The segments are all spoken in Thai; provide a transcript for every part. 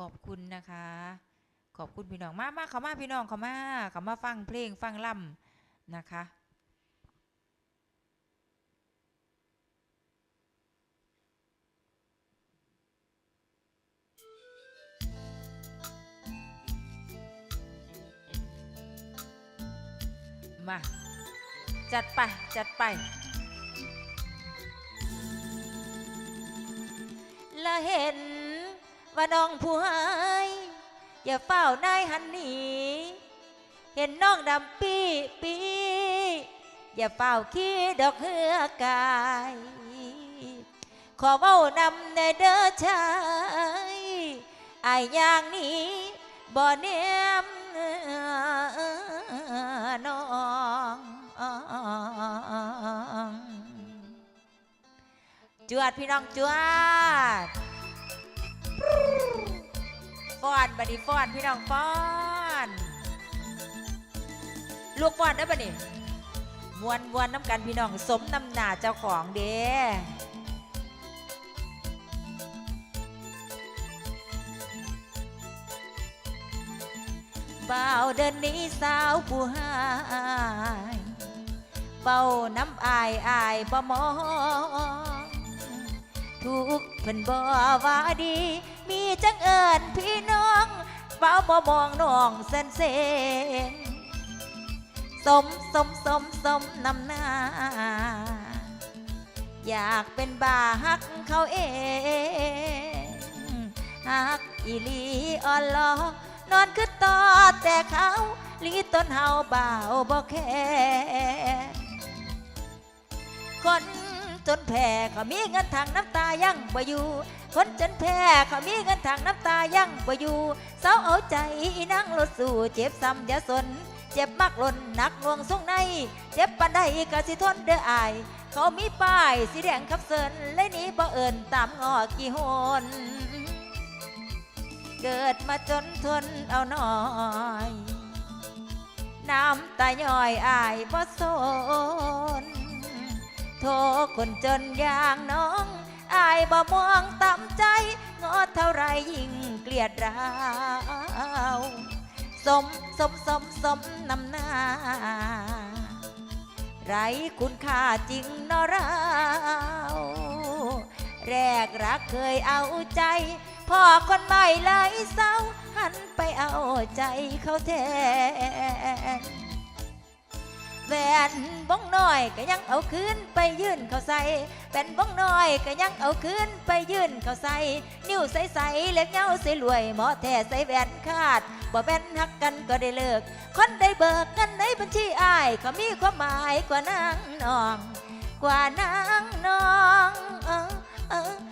ขอบคุณนะคะ ขอบคุณพี่น้องมามาเขามาพี่น้องเขามาเขามาฟังเพลงฟังล่ำนะคะมา จัดไป จัดไปละเห็น ว่าน้องผู้หายอย่าเฝ้านายหันหนีเห็นน้องดำปีปีอย่าเฝ้าขี้ดอกเหือกาย ขอเว้านำในเด้อชายอายอย่างนี้บ่เนียมน้องจวดพี่น้องจวด ฟ้อนบัดนี้ฟ้อนพี่น้องฟ้อนลูกฟ้อนได้ปะนี่มวนมวนน้ำกันพี่น้องสมน้ำหนาเจ้าของเด้บ่าเดินนี้สาวผู้หายเบาน้ำอายอายบ่มองทุกเพิ่นบ่ว่าดีมีจังเอิญพี่น้องเบาบ่มองน้องเส้นเสงสมสมสมสมนำหน้า อยากเป็นบาฮักเขาเองฮักอีลีอ่อนลอนอนคือต่อแต่เขาลีต้นเฮาบ่าวบ่แค่คนจนแพ้เขามีเงินทางน้ำตายังบ่อยู่ คนจนแพ้เขามีเงินทางน้ำตายังบ่อยู่เศร้าเอาใจนั่งรถสู่เจ็บซ้ำอย่าสน เจ็บมากล้นหนักหน่วงทรงใน เจ็บปานใดก็สิทนเด้ออาย เขามีป้ายสีแดงขับเสินและนี้บ่เอิญตามงอกี่หนเกิดมาจนทนเอาหน่อยน้ำตาย่อยอายบ่สนโทษคนจนอย่างน้อง อายบ่มองต่ำใจงอเท่าไรยิ่งเกลียดเราสมสมสมสมนำหน้า ไรคุณค่าจริงเนอเราแรกรักเคยเอาใจพ่อคนใหม่เลยเศร้าหันไปเอาใจเขาแทน แหวนบ้องน้อยก็ยังเอาคืนไปยื่นเขาใส่เป็นบ้องน้อยก็ยังเอาคืนไปยื่นเขาใส่นิ้วใสๆเล็กเงาใสรวยหมอแท้ใส่แหวนคาดบ่แม่นหักกันก็ได้เลิก คนได้เบิกเงินในบัญชีอายเขามีความหมายกว่านางนอง กว่านางนองเออเออ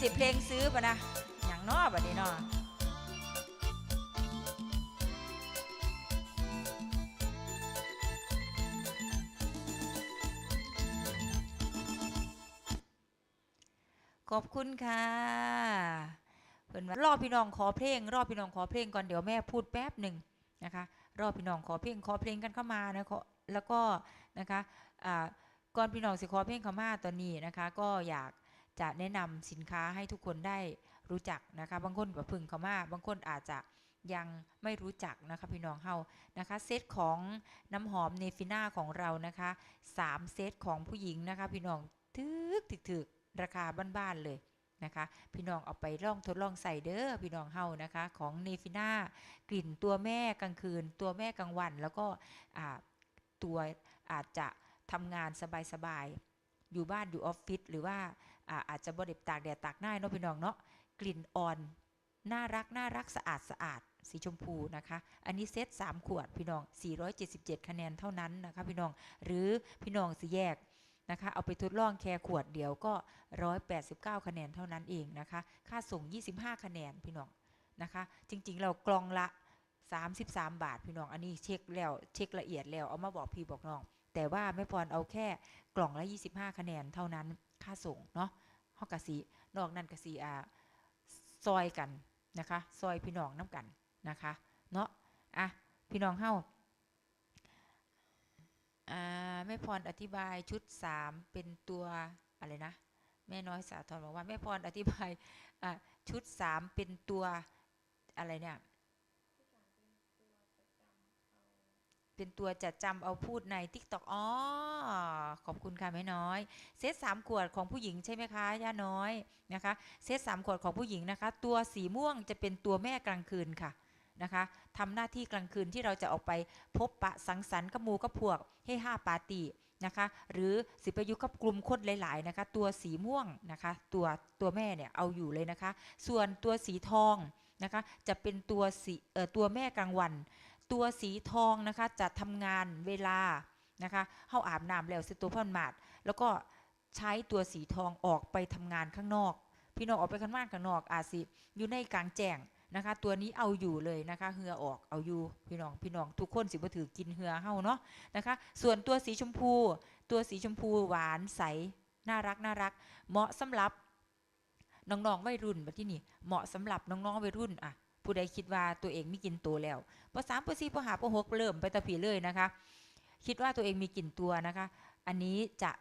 สิเพลงซื้อปะนะอย่างนอแบบนี้นอขอบคุณค่ะเพิ่นว่ารอบพี่น้องขอเพลง รอบพี่น้องขอเพลงก่อนเดี๋ยวแม่พูดแป๊บหนึ่งนะคะ รอบพี่น้องขอเพลงขอเพลงกันเข้ามานะแล้วก็นะคะก่อนพี่น้องสิขอเพลงเข้ามาตอนนี้นะคะ ก็อยาก จะแนะนำสินค้าให้ทุกคนได้รู้จักนะคะ บางคนแบบพึ่งเขามาบางคนอาจจะยังไม่รู้จักนะคะพี่น้องเฮานะคะ เซตของน้ำหอมเนฟิน่าของเรานะคะ3เซตของผู้หญิงนะคะ พี่น้องถึกถึกถึกราคาบ้านๆเลยนะคะ พี่น้องเอาไปลองทดลองใส่เด้อพี่น้องเฮานะคะ ของเนฟิน่ากลิ่นตัวแม่กลางคืน ตัวแม่กลางวัน แล้วก็ตัวอาจจะทำงานสบายๆ อยู่บ้านอยู่ออฟฟิศหรือว่าอาจจะบริบตากแดดตากหน้าเนาะพี่น้องเนาะกลิ่นอ่อนน่ารักน่ารักสะอาดสะอาดสีชมพูนะคะ อันนี้เซต3 ขวดพี่น้อง 477 คะแนนเท่านั้นนะคะพี่น้อง หรือพี่น้องสิแยกนะคะ เอาไปทดลองแค่ขวดเดียวก็ 189 คะแนนเท่านั้นเองนะคะ ค่าส่ง 25 คะแนนพี่น้องนะคะ จริงๆ เรากลองละ 33 บาทพี่น้อง อันนี้เช็คแล้วเช็คละเอียดแล้ว เอามาบอกพี่บอกน้อง แต่ว่าแม่พรเอาแค่กล่องละ 25 คะแนนเท่านั้นค่าส่งเนาะฮอกกะสีนอกนั้นกะสีอ่าซอยกันนะคะ ซอยพี่น้องน้ำกันนะคะเนาะอะพี่น้องเฮาอ่าแม่พรอธิบายชุดสามเป็นตัวอะไรนะแม่น้อยสาธรบอกว่าแม่พรอธิบายอ่าชุดสามเป็นตัวอะไรเนี่ย เป็นตัวจะจำเอาพูดใน t ิ k t o k อ๋อ ขอบคุณค่ะแม่น้อย เซตสามขวดของผู้หญิงใช่ไหมคะย่าน้อยนะคะ เซตสามขวดของผู้หญิงนะคะ ตัวสีม่วงจะเป็นตัวแม่กลางคืนค่ะนะคะทำหน้าที่กลางคืนที่เราจะออกไปพบปะสังสรรค์กับมูกับพวกให้ห้าปาร์ตี้นะคะ หรือสิไปอยุกับกลุ่มคนหลาย ๆ นะคะ ตัวสีม่วงนะคะ ตัวตัวแม่เนี่ยเอาอยู่เลยนะคะ ส่วนตัวสีทองนะคะ จะเป็นตัวสีเอ่อตัวแม่กลางวัน ตัวสีทองนะคะจะทำงานเวลานะคะเข้าอาบน้ำแล้วเสร็จตัวพ่อนหมาด แล้วก็ใช้ตัวสีทองออกไปทำงานข้างนอก พี่น้องออกไปข้างนอกข้างนอกอาสิอยู่ในกลางแจ้งนะคะ ตัวนี้เอาอยู่เลยนะคะเหือออกเอาอยู่พี่น้องพี่น้องทุกคนสิบ่ถือกินเหือเฮาเนาะนะคะ ส่วนตัวสีชมพู ตัวสีชมพูหวานใสน่ารักน่ารัก เหมาะสำหรับน้องๆวัยรุ่นแบบที่นี่เหมาะสำหรับน้องๆวัยรุ่นอะ ผู้ใดคิดว่าตัวเองมีกินตัวแล้วปสามปสี่ปห้าปหกเริ่มไปตะผีเลยนะคะ คิดว่าตัวเองมีกลิ่นตัวนะคะ อันนี้จะ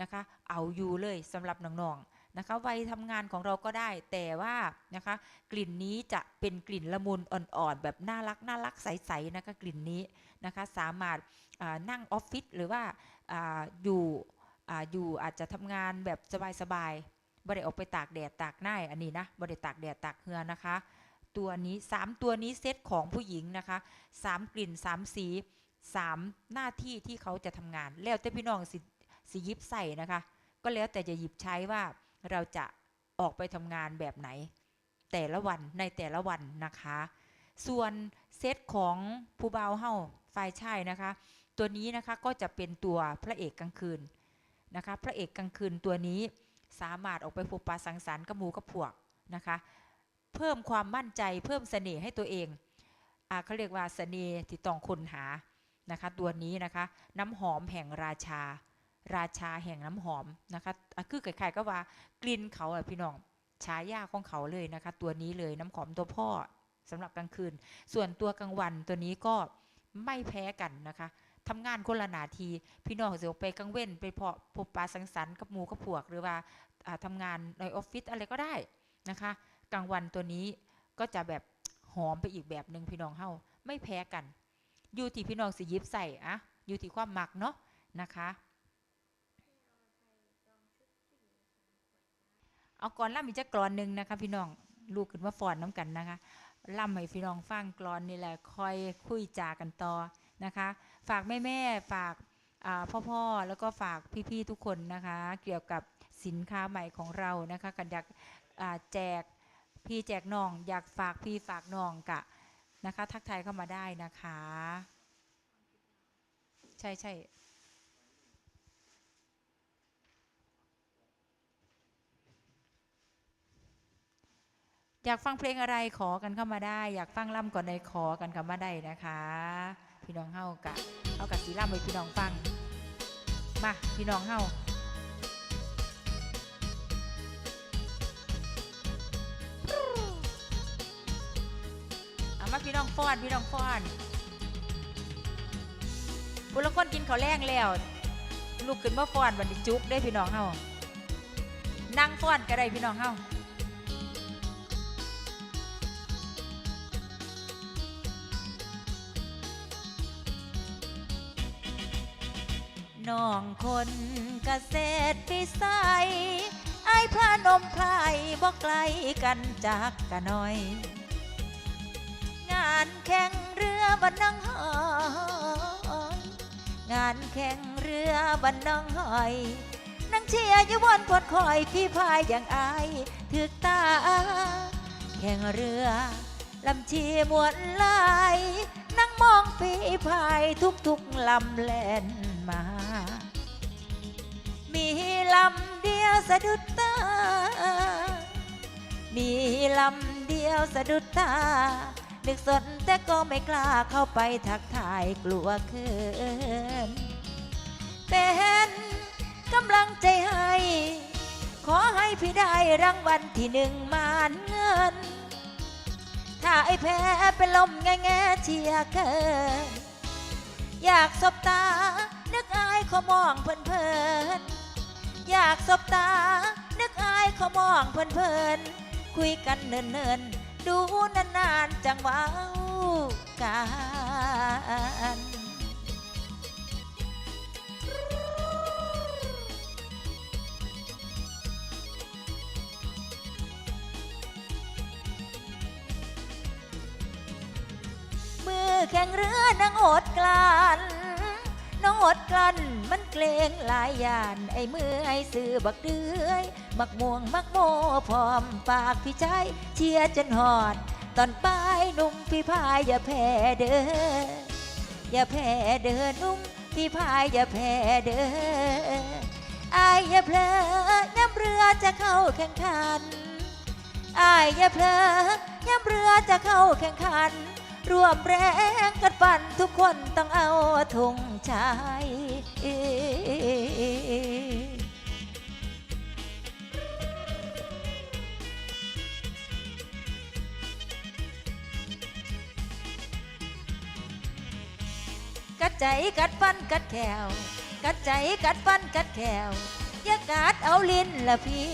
นะคะเอาอยู่เลยสำหรับน้องๆนะคะวัยทำงานของเราก็ได้ แต่ว่านะคะกลิ่นนี้จะเป็นกลิ่นละมุนอ่อนๆ แบบน่ารักน่ารักใสๆนะคะกลิ่นนี้นะคะสามารถนั่งออฟฟิศหรือว่าออยู่อาอยู่อาจจะทำงานแบบสบายๆบ่ได้ออกไปตากแดดตากหน้าอันนี้นะบ่ได้ตากแดดตากเหือนะคะ ตัวนี้สามตัวนี้เซตของผู้หญิงนะคะสามกลิ่นสามสีสามหน้าที่ที่เขาจะทำงาน แล้วแต่พี่น้องสิสิหยิบใส่นะคะ ก็แล้วแต่จะหยิบใช้ว่าเราจะออกไปทำงานแบบไหน แต่ละวันในแต่ละวันนะคะ ส่วนเซตของผู้เบาเฮาฝ่ายชายนะคะ ตัวนี้นะคะก็จะเป็นตัวพระเอกกลางคืนนะคะ พระเอกกลางคืนตัวนี้สามารถออกไปพบปะสังสรรค์กับหมูกับพวกนะคะ เพิ่มความมั่นใจ เพิ่มเสน่ห์ให้ตัวเองอ่าเขาเรียกว่าเสน่ห์ที่ต้องค้นหานะคะตัวนี้นะคะน้ำหอมแห่งราชา ราชาแห่งน้ำหอมนะคะะคือใครๆก็ว่ากลิ่นเขาอะพี่น้องฉายาของเขาเลยนะคะ ตัวนี้เลยน้ำหอมตัวพ่อสำหรับกลางคืน ส่วนตัวกลางวันตัวนี้ก็ไม่แพ้กันนะคะทำงานคนละหนาที พี่น้องเสียไปกลางเว้นไปเพาะพบปะสังสรรค์กับหมูกับพวก หรือว่าอ่าทำงานในออฟฟิศอะไรก็ได้นะคะ กลางวันตัวนี้ก็จะแบบหอมไปอีกแบบหนึ่งพี่น้องเฮาไม่แพ้กัน อยู่ที่พี่น้องสิยิบใส่อะอยู่ที่ความหมักเนาะนะคะเอาก่อนล่ำอีกจะกรอนหนึ่งนะคะพี่น้องลูกขึ้นว่าฟอนน้ำกันนะคะล่ำให้พี่น้องฟังกรอนนี่แหละคอยคุยจากันต่อนะคะ ฝากแม่แม่ๆฝากพ่อพ่อๆแล้วก็ฝากพี่ๆทุกคนนะคะ เกี่ยวกับสินค้าใหม่ของเรานะคะกันอยากแจก พี่แจกน้อง อยากฝากพี่ฝากน้องกะนะคะ ทักทายเข้ามาได้นะคะ ใช่ใช่อยากฟังเพลงอะไรขอกันเข้ามาได้ อยากฟังล่ำก่อนในขอกันเข้ามาได้นะคะ พี่น้องเฮากะเฮากับสีล่ำไว้พี่น้องฟัง มาพี่น้องเฮา พี่น้องฟ้อนพี่น้องฟ้อนบุรุษคนกินข้าวแรงแล้วลูกขึ้นมาฟ้อนวันนี้จุกได้พี่น้องเฮานั่งฟ้อนก็ได้พี่น้องเฮาน้องคนเกษตรพิสัยไอ้พระนมไพรบอกไกลกันจากกะน้อยานแข่งเรือบันนังหอยงานแข่งเรือบันนังหอยนังเชียร์อยู่บนพดคอยพี่พายอย่างอายถึกตา แข่งเรือลำชีมวนลายนั่งมองพี่พายทุกๆลำแล่นมา มีลำเดียวสะดุดตา มีลำเดียวสะดุดตา นึกสนแต่ก็ไม่กล้าเข้าไปทักทายกลัวเขินเป็นกำลังใจให้ ขอให้พี่ได้รางวัลที่หนึ่งมานเงิน ถ้าไอ้แพ้เป็นลมแง่แง่เชียเกิน อยากสบตา นึกอเขามองเพลินเพลินอยากสบตา นึกอายเขามองเพลินเพลินคุยกันเนินเนินๆ ดูนานๆจังเว้ากันมือแข่งเรือนางอดกลั้น น้องอดกลันมันเกรงหลายยานไอ้มือไอ้สื่อบักเดือยมักม่วงมักโมพร้อมปากพี่ใจเชียร์จนหอด ตอนปลายนุ่มพี่พายอย่าแพ้เด้ออย่าแพ้เด้อนุ่มพี่พายอย่าแพ้เด้ออายอย่าเพลอน้ำเรือจะเข้าแข่งขันอายอย่าเพลอย่ำเรือจะเข้าแข่งขันร่วมแรงกันปั่นทุกคนต้องเอาธง ชัยกัดใจกัดฟันกัดแขวกัดใจกัดฟันกัดแขวอย่ากาดเอาลิ้นละพี่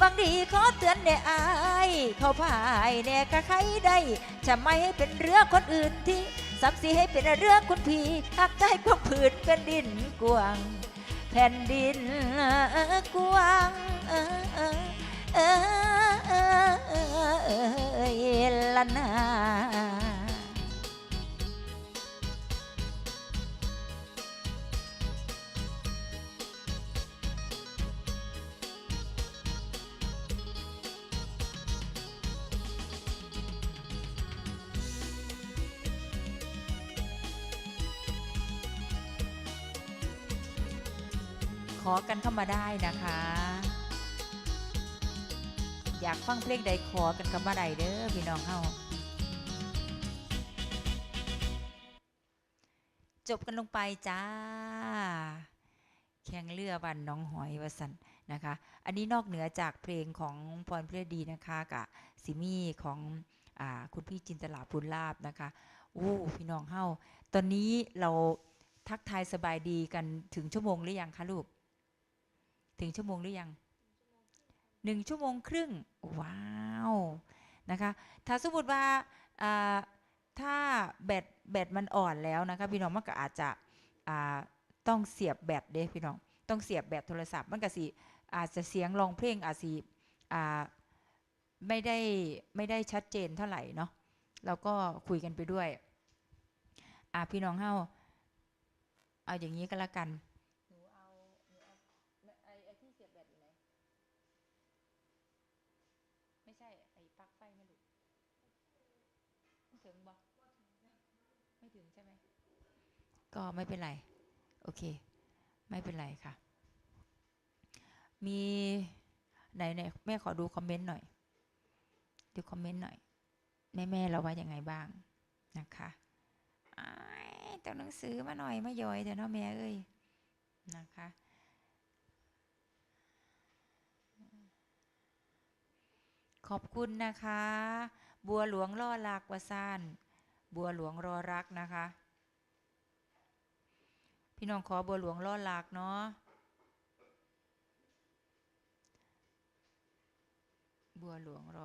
บางดีขอเตือนแน่อาย เขาพายแน่กะใครได้จะไม่ให้เป็นเรือคนอื่นที่ สับสีให้เป็นเรือคุณพี่หักใจกว้างผืนเป็นดินกว้าง แผ่นดินกว้างเออเออเออเออเออเออเออเออเออ ขอกันเข้ามาได้นะคะ อยากฟังเพลงใดขอกันเข้ามาได้เด้อพี่น้องเฮาจบกันลงไปจ้า แข่งเรือวันน้องหอยวสันนะคะ อันนี้นอกเหนือจากเพลงของพรเพลือดีนะคะกับซิมี่ของอคุณพี่จินตลาบุญลาบนะคะอู้พี่น้องเฮาตอนนี้เราทักทายสบายดีกันถึงชั่วโมงหรือยังคะลูก ถึงชั่วโมงหรือยังหนึ่งชั่วโมงครึ่ง ว้าวนะคะ ถ้าสมมติว่าถ้าแบตแบตมันอ่อนแล้วนะคะพี่น้องมันก็อาจจะต้องเสียบแบตเด้พี่น้องต้องเสียบแบตโทรศัพท์มันก็สิอาจจะเสียงร้องเพลงอาจสิไม่ได้ไม่ได้ชัดเจนเท่าไหร่เนาะเราก็คุยกันไปด้วย อ่าพี่น้องเฮาเอาอย่างนี้ก็แล้วกัน ไอ้ไอ้ที่เสียบแบตอยู่ไหน ไม่ใช่ ไอ้ปลั๊กไฟไม่หลุดไม่ถึงบ่ไม่ถึงใช่ไหม ก็ไม่เป็นไร โอเค ไม่เป็นไรค่ะ มีไหนไหนแม่ขอดูคอมเมนต์หน่อยดูคอมเมนต์หน่อย แม่แม่เราว่ายังไงบ้างนะคะอ้าหนังสือมาหน่อยมาย่อยแต่เนาะแม่เอ้ยนะคะขอบคุณนะคะ บัวหลวงล่อลักว่าซ่าน บัวหลวงรอรักนะคะ พี่น้องขอบัวหลวงล่อลักเนาะบัวหลวงรอ